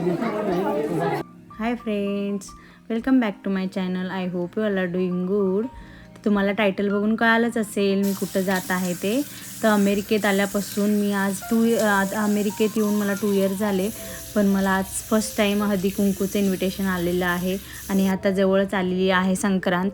Hi friends welcome back to my channel I hope you are are doing good तुम्हाला title बघून कळालंच असेल मी कुठं जात आहे ते. तर अमेरिकेत आल्यापासून मी आज टू आज अमेरिकेत येऊन मला टू इयर झाले. पण मला आज फर्स्ट टाईम हळदी कुंकूचं इन्व्हिटेशन आलेलं आहे. आणि आता जवळच आलेली आहे संक्रांत.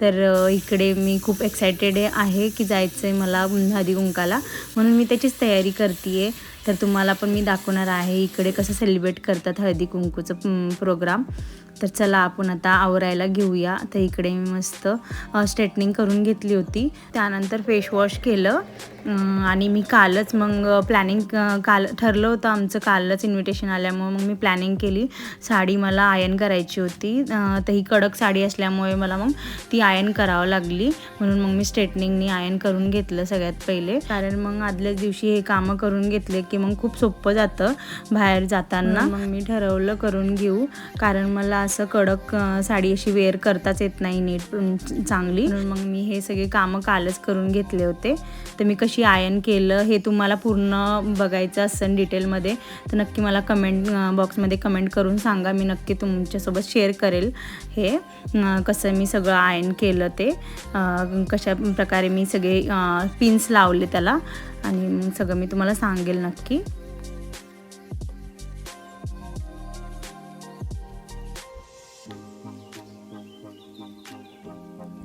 तर इकडे मी खूप एक्सायटेड आहे की जायचं आहे मला हळदी कुंकाला म्हणून मी त्याचीच तयारी करते आहे तर तुम्हाला पण मी दाखवणार आहे इकडे कसं सेलिब्रेट करतात हळदी कुंकूचं प्रोग्राम तर चला आपण आता आवरायला घेऊया. तर इकडे मी मस्त स्ट्रेटनिंग करून घेतली होती. त्यानंतर फेस वॉश केलं. आणि मी कालच मग प्लॅनिंग काल ठरलं होतं आमचं कालच इन्व्हिटेशन आल्यामुळे. मग मी प्लॅनिंग केली. साडी मला आयन करायची होती. तर ही कडक साडी असल्यामुळे मला मग ती आयन करावं लागली. म्हणून मग मी स्ट्रेटनिंगनी आयन करून घेतलं सगळ्यात पहिले. कारण मग आदल्याच दिवशी हे कामं करून घेतले की मग खूप सोपं जातं बाहेर जाताना. मग मी ठरवलं करून घेऊ. कारण मला असं कडक साडी अशी वेअर करताच येत नाही नीट चांगली. म्हणून मग मी हे सगळे कामं कालच करून घेतले होते. तर मी कशी आयन केलं हे तुम्हाला पूर्ण बघायचं असेल डिटेलमध्ये तर नक्की मला कमेंट बॉक्समध्ये कमेंट करून सांगा. मी नक्की तुमच्यासोबत शेअर करेल हे. कसं मी सगळं आयन केलं ते. कशा प्रकारे मी सगळे पिन्स लावले त्याला. आणि सगळं मी तुम्हाला सांगेल नक्की.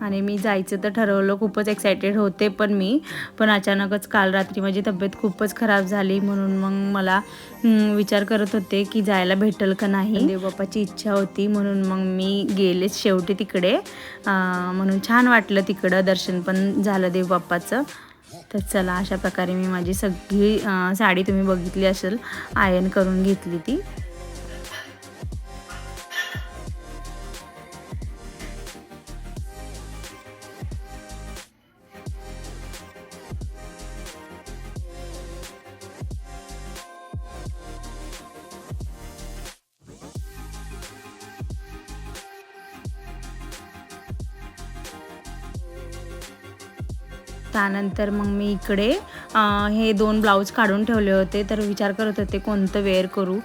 आणि मी जायचं तर ठरवलं खूपच एक्सायटेड होते पण मी. पण अचानकच काल रात्री माझी तब्येत खूपच खराब झाली म्हणून मग मला विचार करत होते की जायला भेटेल का नाही. देवबापाची इच्छा होती म्हणून मग मी गेलेच शेवटी तिकडे. म्हणून छान वाटलं तिकडं दर्शन पण झालं देवबाप्पाचं तर चला अशा प्रकारे मी माझी सगळी साडी तुम्ही बघितली असेल आयन करून घेतली ती. त्यानंतर मग मी इकडे हे दोन ब्लाऊज काढून ठेवले होते. तर विचार करत होते कोणतं वेअर करू?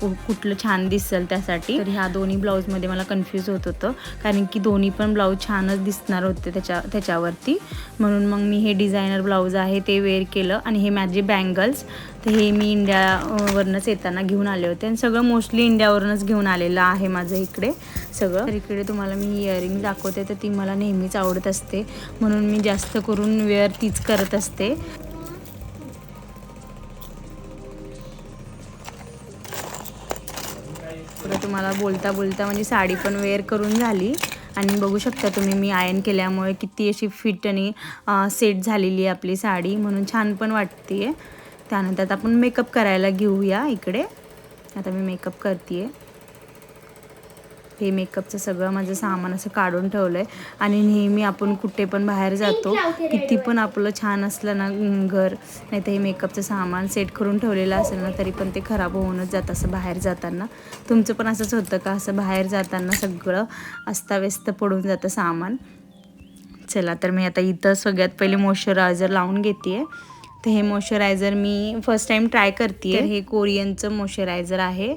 कु कुठलं छान दिसेल त्यासाठी? तर ह्या दोन्ही ब्लाऊजमध्ये मला कन्फ्यूज होत होतं. कारण की दोन्ही पण ब्लाऊज छानच दिसणार होते त्याच्या त्याच्यावरती. म्हणून मग मी हे डिझायनर ब्लाऊज आहे ते वेअर केलं. आणि हे माझे बँगल्स तर हे मी इंडियावरनंच येताना घेऊन आले होते. आणि सगळं मोस्टली इंडियावरूनच घेऊन आलेलं आहे माझं इकडे सगळं. तर इकडे तुम्हाला मी इयरिंग दाखवते तर ती मला नेहमीच आवडत असते. म्हणून मी जास्त करून वेअर तीच करत असते. तुम्हाला बोलता बोलता म्हणजे साडी पण वेअर करून झाली. आणि बघू शकता तुम्ही मी आयन केल्यामुळे किती अशी फिट आणि सेट झालेली आहे आपली साडी. म्हणून छान पण वाटते आहे त्यानंतर आता आपण मेकअप करायला घेऊया इकडे. आता मी मेकअप करते हे मेकअपचं सगळं माझं सामान असं काढून ठेवलं आहे आणि नेहमी आपण कुठे पण बाहेर जातो किती पण आपलं छान असलं ना घर नाही तर हे मेकअपचं सामान सेट करून ठेवलेलं असेल ना तरी पण ते खराब होऊनच जातं असं बाहेर जाताना. तुमचं पण असंच होतं का? असं बाहेर जाताना सगळं अस्ताव्यस्त पडून जातं सामान. चला तर मी आता इथं सगळ्यात पहिले मॉइश्चरायझर लावून घेते तर हे मॉइश्चरायझर मी फर्स्ट टाईम ट्राय करते हे कोरियनचं मॉइश्चरायझर आहे.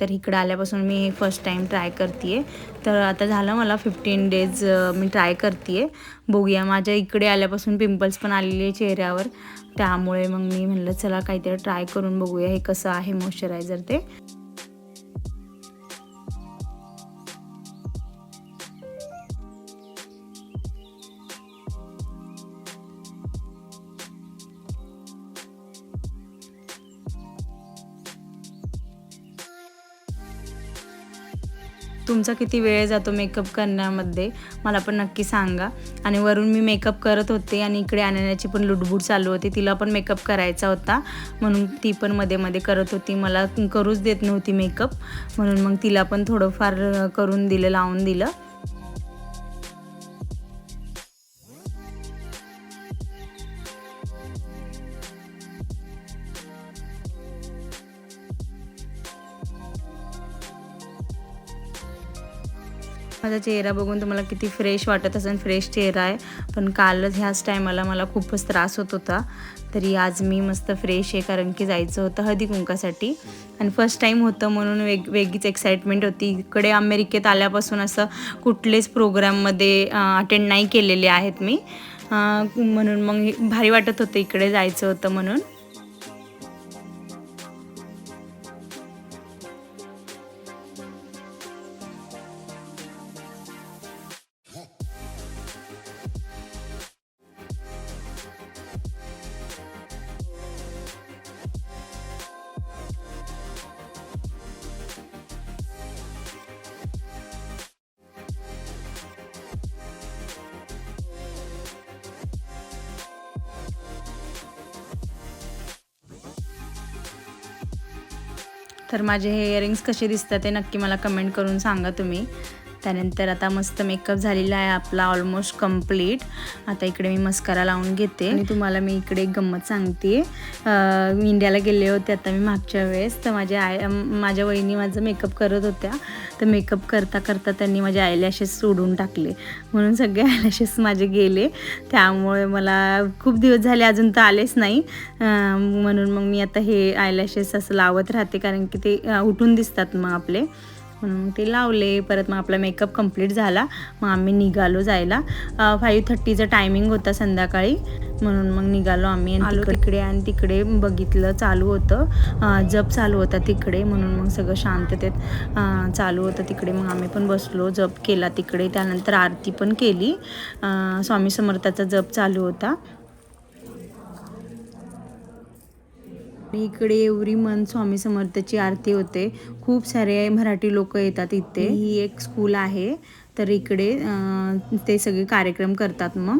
तर इकडं आल्यापासून मी हे फर्स्ट टाईम ट्राय करते तर आता झालं मला फिफ्टीन डेज मी ट्राय करते बघूया माझ्या इकडे आल्यापासून पिंपल्स पण आलेले आहे चेहऱ्यावर. त्यामुळे मग मी म्हणलं चला काहीतरी ट्राय करून बघूया हे कसं आहे मॉइश्चरायझर ते. तुमचा किती वेळ जातो मेकअप करण्यामध्ये? मला पण नक्की सांगा. आणि वरून मी मेकअप करत होते आणि इकडे आणण्याची पण लुडबुड चालू होती. तिला पण मेकअप करायचा होता. म्हणून ती पण मध्ये मध्ये करत होती. मला करूच देत नव्हती मेकअप म्हणून मग तिला पण थोडंफार करून दिलं लावून दिलं. माझा चेहरा बघून तुम्हाला किती फ्रेश वाटत असेल फ्रेश चेहरा आहे. पण कालच ह्याच टायमाला मला खूपच त्रास होत होता. तरी आज मी मस्त फ्रेश आहे कारण की जायचं होतं हळदी कुंकासाठी आणि फर्स्ट टाईम होतं म्हणून वेग वेगळीच एक्साइटमेंट होती. इकडे अमेरिकेत आल्यापासून असं कुठलेच प्रोग्राममध्ये अटेंड नाही केलेले आहेत मी. म्हणून मग भारी वाटत होतं इकडे जायचं होतं म्हणून. तर माझे हे इयरिंग्स कसे दिसतात ते नक्की मला कमेंट करून सांगा तुम्ही. त्यानंतर आता मस्त मेकअप झालेला आहे आपला ऑलमोस्ट कंप्लीट आता इकडे मी मस्कारा लावून घेते. आणि तुम्हाला मी इकडे एक गंमत सांगते. मी इंडियाला गेले होते आता मी मागच्या वेळेस. तर माझ्या आय माझ्या वहिनी माझं मेकअप करत होत्या. तर मेकअप करता करता त्यांनी माझे आयलॅशेस सोडून टाकले. म्हणून सगळे आयलॅशेस माझे गेले. त्यामुळे मला खूप दिवस झाले अजून तर आलेच नाही. म्हणून मग मी आता हे आयलॅशेस असं लावत राहते कारण की ते उठून दिसतात मग आपले. म्हणून ते लावले. परत मग आपला मेकअप कंप्लीट झाला. मग आम्ही निघालो जायला. फाईव्ह थर्टीचा टायमिंग होता संध्याकाळी. म्हणून मग निघालो आम्ही आणि तिकडे आणि तिकडे बघितलं चालू होतं. जप चालू होता तिकडे म्हणून मग सगळं शांततेत चालू होतं तिकडे. मग आम्ही पण बसलो जप केला तिकडे. त्यानंतर आरती पण केली. स्वामी समर्थाचा जप चालू होता. इकडे एवरी मन स्वामी समर्थाची आरती होते. खूप सारे मराठी लोक येतात इथे. ही एक स्कूल आहे. तर इकडे ते सगळे कार्यक्रम करतात मग.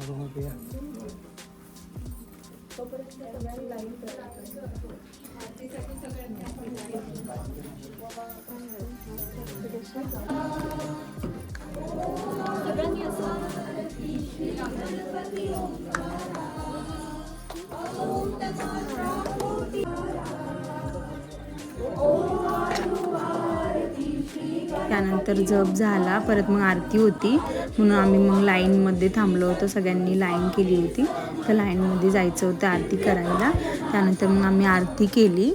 मालूम हो गया Om Namah तर जप झाला परत मग आरती होती. म्हणून आम्ही मग लाईनमध्ये थांबलो होतो सगळ्यांनी लाईन केली होती. तर लाईनमध्ये जायचं होतं आरती करायला. त्यानंतर मग आम्ही आरती केली.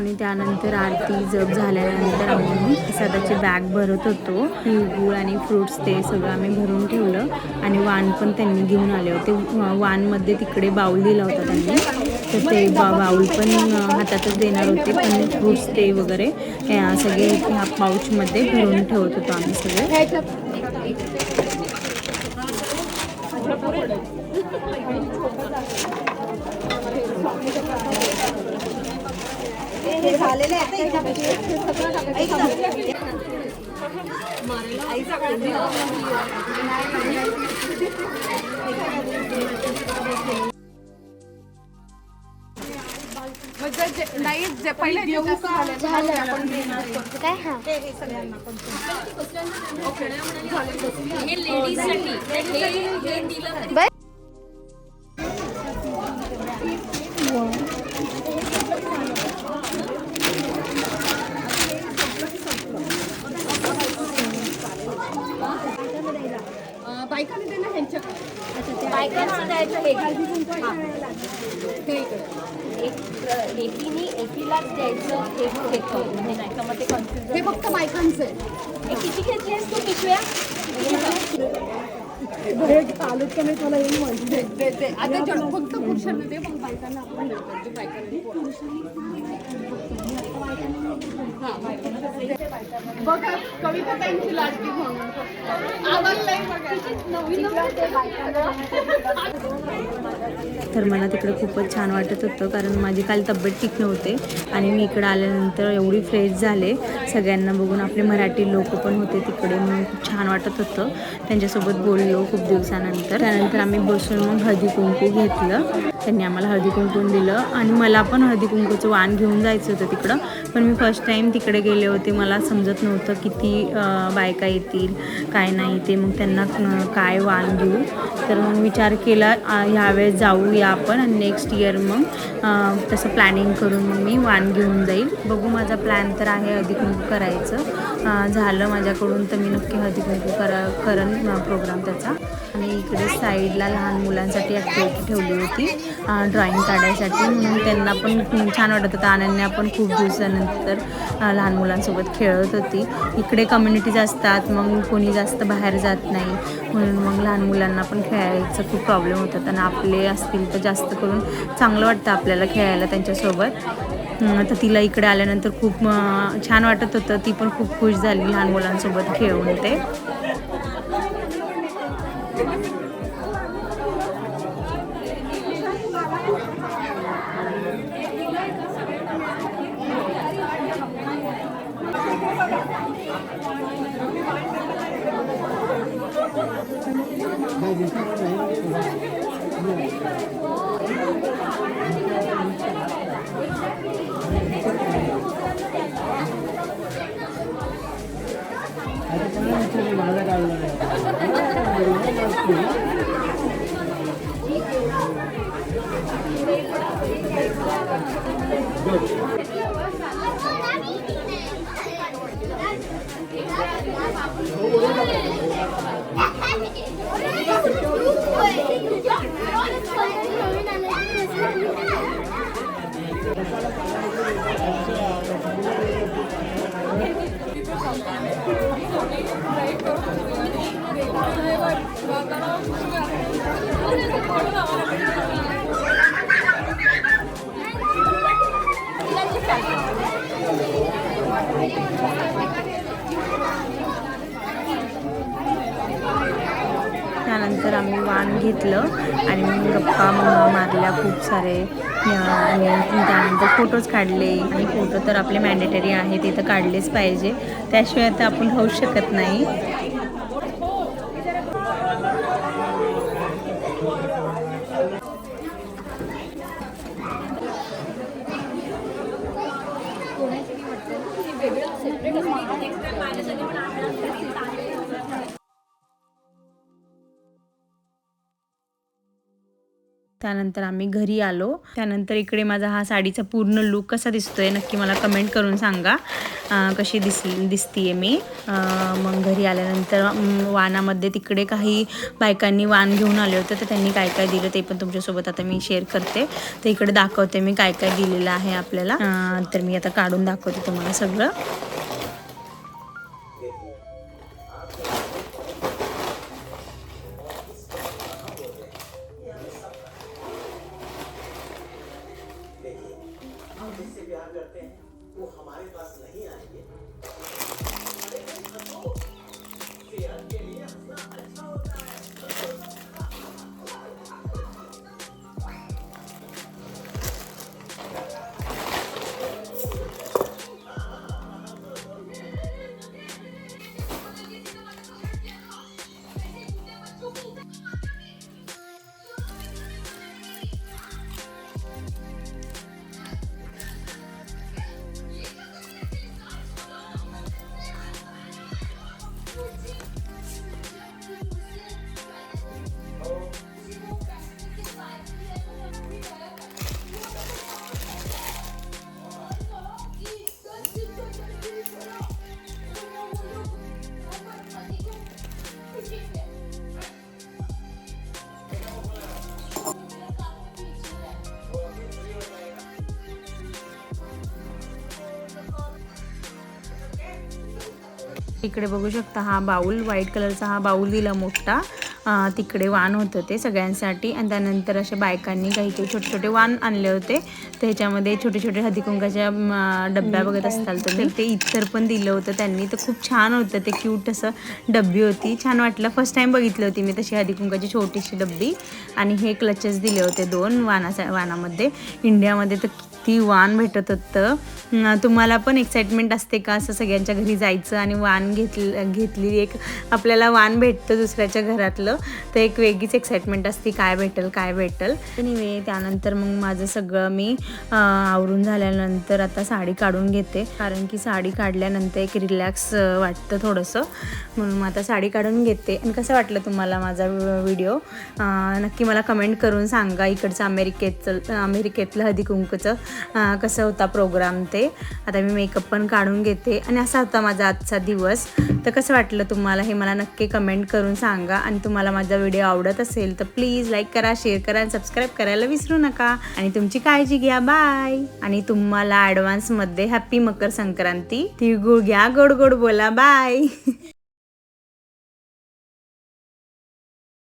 आणि त्यानंतर आरती जप झाल्यानंतर आम्ही प्रसादाची बॅग भरत होतो. गुळ आणि फ्रुट्स ते सगळं आम्ही भरून ठेवलं आणि वाण पण त्यांनी घेऊन आले होते. वाणमध्ये तिकडे बाऊल दिला होता त्यांनी. तर ते बा बाऊल पण हातातच देणार होते. पण फ्रुट्स ते वगैरे या सगळे ह्या पाऊचमध्ये भरून ठेवत होतो आम्ही सगळे. नाही जे पहिले देऊ का काय? हा. बायकाने त्यांना ह्यांच्याकडे बायकांचं द्यायचं हे ते इकडे. एक एकीने एकीलाच द्यायचं घेतं म्हणजे नाही का मग ते कन्फ्युजन हे फक्त बायकांचं आहे हे किती घेतली आहेस तू पिशव्या दे- दे- दे. आता जण फक्त पुरुषांना दे मग बायकांना आपण देतो. जे बायकांना हा, बायकांना दे. बघा कविता ताईंची लाडकी म्हणून आवाज नाही बघा. नवीन तर मला तिकडे खूपच छान वाटत होतं कारण माझी काल तब्येत ठीक नव्हते आणि मी इकडे आल्यानंतर एवढी फ्रेश झाले. सगळ्यांना बघून आपले मराठी लोक पण होते तिकडे म्हणून खूप छान वाटत होतं. त्यांच्यासोबत बोललो खूप दिवसानंतर. त्यानंतर आम्ही बसून मग हळदी कुंकू घेतलं. त्यांनी आम्हाला हळदी कुंकू दिलं. आणि मला पण हळदी कुंकूचं वाण घेऊन जायचं होतं तिकडं. पण मी फर्स्ट टाईम तिकडे गेले होते. मला समजत नव्हतं किती बायका येतील काय नाही ते. मग त्यांना काय वाण घेऊ तर मग विचार केला ह्यावेळेस जाऊया आपण आणि नेक्स्ट इयर मग तसं प्लॅनिंग करून मग मी वाण घेऊन जाईल. बघू माझा प्लॅन तर आहे हळदी कुंकू करायचं. झालं माझ्याकडून तर मी नक्की हळदी कुंकू करा करन प्रोग्राम त्याचा. आणि इकडे साईडला लहान मुलांसाठी ॲक्टिव्हिटी ठेवली होती ड्रॉईंग काढायसाठी. म्हणून त्यांना पण छान वाटत होतं. अनन्या पण खूप दिवसानंतर लहान मुलांसोबत खेळत होती. इकडे कम्युनिटीज असतात मग कोणी जास्त बाहेर जात नाही. म्हणून मग लहान मुलांना पण खेळायचं खूप प्रॉब्लेम होतात आणि आपले असतील तर जास्त करून चांगलं वाटतं आपल्याला खेळायला त्यांच्यासोबत. तर तिला इकडे आल्यानंतर खूप छान वाटत होतं. ती पण खूप खुश झाली लहान मुलांसोबत खेळून ते. school. त्यानंतर आम्ही वाण घेतलं आणि गप्पा मारल्या खूप सारे. आणि त्यानंतर फोटोज काढले आणि फोटो तर आपले मॅन्डेटरी आहे ते तर काढलेच पाहिजे. त्याशिवाय तर आपण होऊ शकत नाही. वेगळं सेपरेट त्यानंतर आम्ही घरी आलो. त्यानंतर इकडे माझा हा साडीचा पूर्ण लुक कसा दिसतोय नक्की मला कमेंट करून सांगा. कशी दिस दिसतीये मी. मग घरी आल्यानंतर वानामध्ये तिकडे काही बायकांनी वाण घेऊन आले होते तर त्यांनी काय काय दिलं ते पण तुमच्यासोबत आता मी शेअर करते. तर इकडे दाखवते मी काय काय दिलेलं आहे आपल्याला. तर मी आता काढून दाखवते तुम्हाला सगळं. करते हैं वो हमारे पास नहीं आएंगे। इकडे बघू शकता हा बाऊल व्हाईट कलरचा हा बाऊल दिला मोठा. तिकडे वाण होतं ते सगळ्यांसाठी. आणि त्यानंतर अशा बायकांनी काही काही छोटे छोटे वाण आणले होते. त्याच्यामध्ये छोटे छोटे हळदीकुंकाच्या डब्या बघत असताल तर ते इतर पण दिलं होतं त्यांनी. तर खूप छान होतं. ते क्यूट असं डब्बी होती. छान वाटलं. फर्स्ट टाइम बघितली होती मी तशी हळदीकुंकाची छोटीशी डब्बी. आणि हे क्लचेस दिले होते दोन वाणाचा वाणामध्ये इंडियामध्ये तर ती वाण भेटत होतं. तुम्हाला पण एक्साइटमेंट असते का? असं सगळ्यांच्या घरी जायचं आणि वाण घेतलं घेतली एक आपल्याला वाण भेटतं दुसऱ्याच्या घरातलं. तर एक वेगळीच एक्साइटमेंट असते काय भेटेल काय भेटेल. एनिवे त्यानंतर मग माझं सगळं मी आवरून झाल्यानंतर आता साडी काढून घेते. कारण की साडी काढल्यानंतर एक रिलॅक्स वाटतं थोडंसं. म्हणून मग आता साडी काढून घेते. आणि कसं वाटलं तुम्हाला माझा व्हिडिओ? नक्की मला कमेंट करून सांगा इकडचं अमेरिकेतलं अमेरिकेतलं हळदी कुंकूचं कसं होता प्रोग्राम ते. आता मी मेकअप पण काढून घेते. आणि असा होता माझा आजचा दिवस. तर कसं वाटलं तुम्हाला? हे मला नक्की कमेंट करून सांगा. आणि तुम्हाला माझा व्हिडिओ आवडत असेल तर प्लीज लाईक करा शेअर करा आणि सबस्क्राईब करायला विसरू नका. आणि तुमची काळजी घ्या. बाय आणि तुम्हाला ॲडव्हान्समध्ये हॅपी मकर संक्रांती तिळगुळ घ्या गोड गोड बोला. बाय